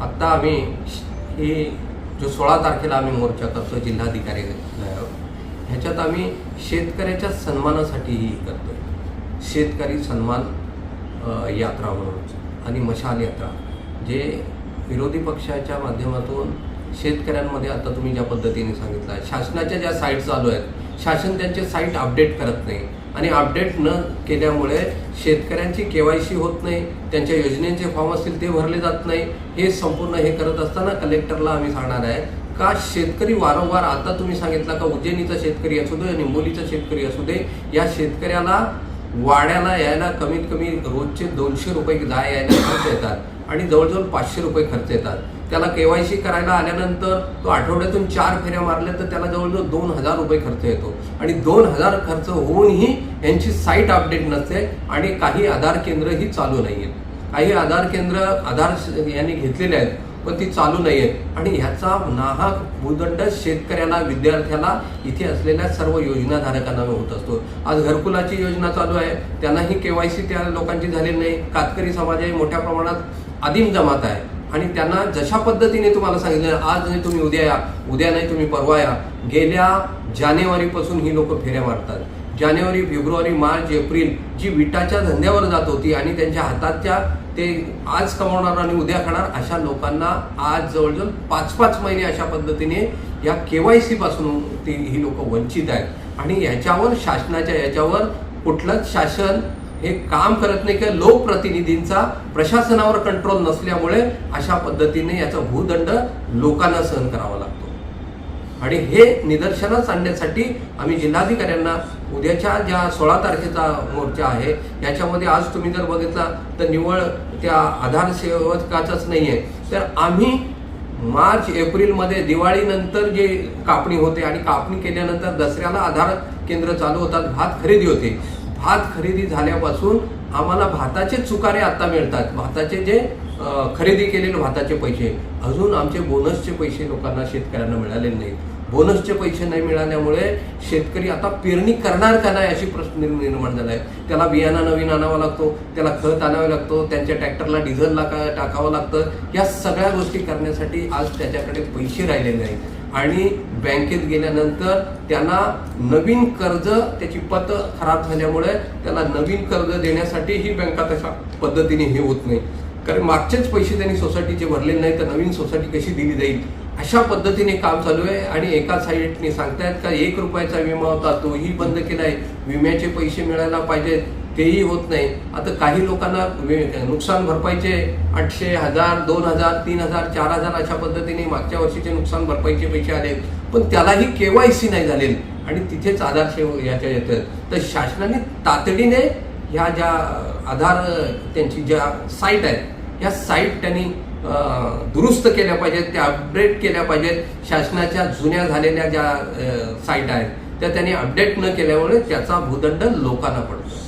आत्ता आम्ही ही जो सोळा तारखेला आम्ही मोर्चा करतो जिल्हाधिकारी ह्याच्यात आम्ही शेतकऱ्याच्या सन्मानासाठीही करतो आहे शेतकरी सन्मान यात्रा म्हणून आणि मशाल यात्रा जे विरोधी पक्षाच्या माध्यमातून शेतकऱ्यांमध्ये आता तुम्ही ज्या पद्धतीने सांगितलं आहे शासनाच्या ज्या साईट चालू आहेत शासन त्यांचे साईट अपडेट करत नाही. आणि अपडेट न केल्यामुळे शेतकऱ्यांची केवायसी होत नाही त्यांच्या योजनेचे फॉर्म असतील ते भरले जात नाही. हे संपूर्ण हे करत असताना कलेक्टरला आम्ही सांगणार आहे का शेतकरी वारंवार आता तुम्ही सांगितलं का उज्जैनीचा शेतकरी असू दे निंबोलीचा शेतकरी असू दे या शेतकऱ्याला वाड्याला यायला कमीत कमी रोजचे दोनशे रुपये जाय यायला खर्च येतात आणि जवळजवळ पाचशे रुपये खर्च येतात. त्याला केवायसी करायला आल्यानंतर तो आठवड्यातून चार फेऱ्या मारल्या तर त्याला जवळजवळ दोन हजार रुपये खर्च येतो. आणि दोन हजार खर्च होऊनही यांची साईट अपडेट नसते आणि काही आधार केंद्रही चालू नाही आहेत काही आधार केंद्र आधार यांनी घेतलेले आहेत पण ती चालू नाही आहेत आणि ह्याचा नाहक भूदंड शेतकऱ्याला विद्यार्थ्याला इथे असलेल्या सर्व योजनाधारकांना होत असतो. आज घरकुलाची योजना चालू आहे. त्यांनाही केवायसी त्या लोकांची झालेली नाही. कातकरी समाज हे मोठ्या प्रमाणात आदिम जमात आहे. आणि त्यांना जशा पद्धतीने तुम्हाला सांगितलं आज नाही तुम्ही उद्या या उद्या नाही तुम्ही परवा या गेल्या जानेवारीपासून ही लोक फेऱ्या मारतात. जानेवारी फेब्रुवारी मार्च एप्रिल जी विटाच्या धंद्यावर जात होती आणि त्यांच्या हाताच्या ते आज कमावणार आणि उद्या खाणार अशा लोकांना आज जवळजवळ पाच पाच महिने अशा पद्धतीने या केवायसी पासून ती ही लोक वंचित आहेत. आणि याच्यावर शासनाच्या याच्यावर कुठलंच शासन हे काम करत नाही किंवा लोकप्रतिनिधींचा प्रशासनावर कंट्रोल नसल्यामुळे अशा पद्धतीने याचा भूदंड लोकांना सहन करावा लागतो. आणि हे निदर्शनास आणण्यासाठी आम्ही जिल्हाधिकाऱ्यांना उद्याच्या ज्या सोळा तारखेचा मोर्चा आहे याच्यामध्ये आज तुम्ही जर बघितला तर निवळ त्या आधार सेवकाचाच नाही आहे तर आम्ही मार्च एप्रिलमध्ये दिवाळीनंतर जे कापणी होते आणि कापणी केल्यानंतर दसऱ्याला आधार केंद्र चालू होतात भात खरेदी होते. भात खरेदी झाल्यापासून आम्हाला भाताचे चुकारे आता मिळतात. भाताचे जे खरेदी केलेले भाताचे पैसे अजून आमचे बोनसचे पैसे लोकांना शेतकऱ्यांना मिळालेले नाहीत. बोनसचे पैसे नाही मिळाल्यामुळे शेतकरी आता पेरणी करणार का नाही अशी प्रश्न निर्माण झाला आहे. त्याला बियाणा नवीन आणावा लागतो त्याला खत आणावं लागतो त्यांच्या ट्रॅक्टरला डिझेल लागा टाकावं लागतं या सगळ्या गोष्टी करण्यासाठी आज त्याच्याकडे पैसे राहिलेले नाहीत. आणि बँकेत गेल्यानंतर त्यांना नवीन कर्ज त्याची पत खराब झाल्यामुळे त्याला नवीन कर्ज देण्यासाठी ही बँका तशा पद्धतीने हे होत नाही. कारण मागचेच पैसे त्यांनी सोसायटीचे भरलेले नाही तर नवीन सोसायटी कशी दिली जाईल? अशा पद्धतीने काम चालू आहे आणि एका साईडने सांगतायत का एक रुपयाचा विमा होता तोही बंद केलाय. विम्याचे पैसे मिळायला पाहिजेत. तेही होत नाही. आता काही लोकांना नुकसान भरपाईचे आठशे हजार दोन हजार तीन हजार चार हजार अशा पद्धतीने मागच्या वर्षीचे नुकसान भरपाईचे पैसे आले. पण त्यालाही केवायसी नाही झाले आणि तिथेच आधार सेव याच्या येतात तर शासनाने तातडीने ह्या ज्या आधार त्यांची ज्या साईट आहेत ह्या साईट त्यांनी दुरुस्त केल्या पाहिजेत. त्या अपडेट केल्या पाहिजेत. शासनाच्या जुन्या झालेल्या ज्या साईट आहेत त्या त्यांनी अपडेट न केल्यामुळे त्याचा भूदंड लोकांना पडतो